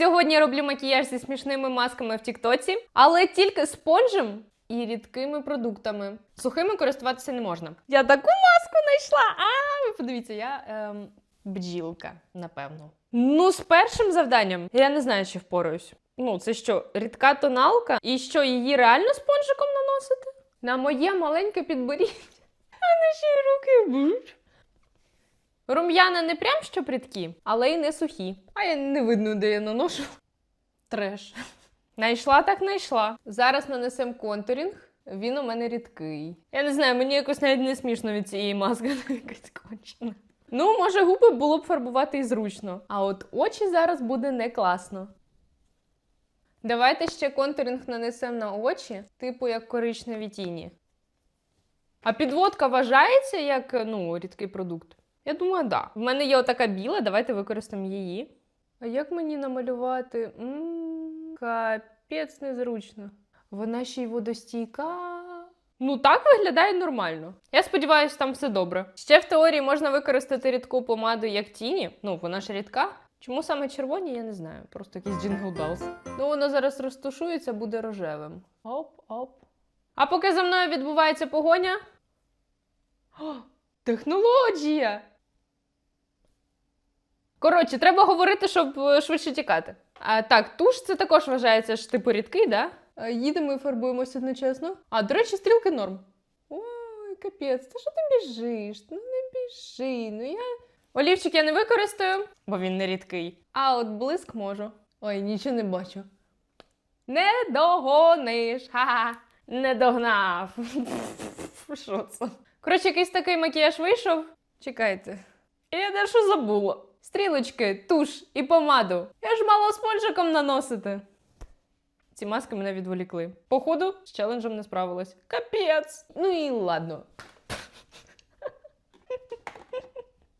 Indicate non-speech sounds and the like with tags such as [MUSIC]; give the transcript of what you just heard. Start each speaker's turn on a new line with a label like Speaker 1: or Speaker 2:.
Speaker 1: Сьогодні я роблю макіяж зі смішними масками в Тіктоці, але тільки спонжем і рідкими продуктами. Сухими користуватися не можна. Я таку маску знайшла. А, ви подивіться, я ем, бджілка, напевно. Ну, з першим завданням я не знаю, чи впораюсь. Ну, це що, рідка тоналка? І що, її реально спонжиком наносити? На моє маленьке підборіддя. А на ще й руки будуть. Рум'яна не прям що рідкі, але й не сухі. А я не видно, де я наношу. Треш. Найшла так найшла. Зараз нанесемо контурінг. Він у мене рідкий. Я не знаю, мені якось навіть не смішно від цієї маски [LAUGHS] якась кончена. Ну, може, губи було б фарбувати і зручно. А от очі зараз буде не класно. Давайте ще контуринг нанесемо на очі, типу як коричневі тіні. А підводка вважається як ну, рідкий продукт? Я думаю. Да. В мене є отака біла, давайте використаємо її. А як мені намалювати? М, Капець незручно. Вона ще й водостійка. Ну, так виглядає нормально. Я сподіваюся, там все добре. Ще в теорії можна використати рідку помаду як тіні. Ну, вона ж рідка. Чому саме червоні, я не знаю. Просто якийсь джингл белс. Ну, воно зараз розтушується, буде рожевим. Оп-оп. А поки за мною відбувається погоня. О, технологія! Коротше, треба говорити, щоб е, швидше тікати. А, так, туш це також вважається ж типу рідкий, да? А, їдемо і фарбуємося одночасно. А, до речі, стрілки норм. Ой, капець, та що ти біжиш? Ну не біжи. Ну я. Олівчик я не використаю, бо він не рідкий. А от блиск можу. Ой, нічого не бачу. Не догониш. Ха-ха. Не догнав. [LAUGHS] Що це? Коротше, якийсь такий макіяж вийшов. Чекайте. Я дещо забула. Стрілочки, туш і помаду. Я ж мала спонжиком наносити. Ці маски мене відволікли. Походу, з челенджем не справилась. Капець. Ну і ладно.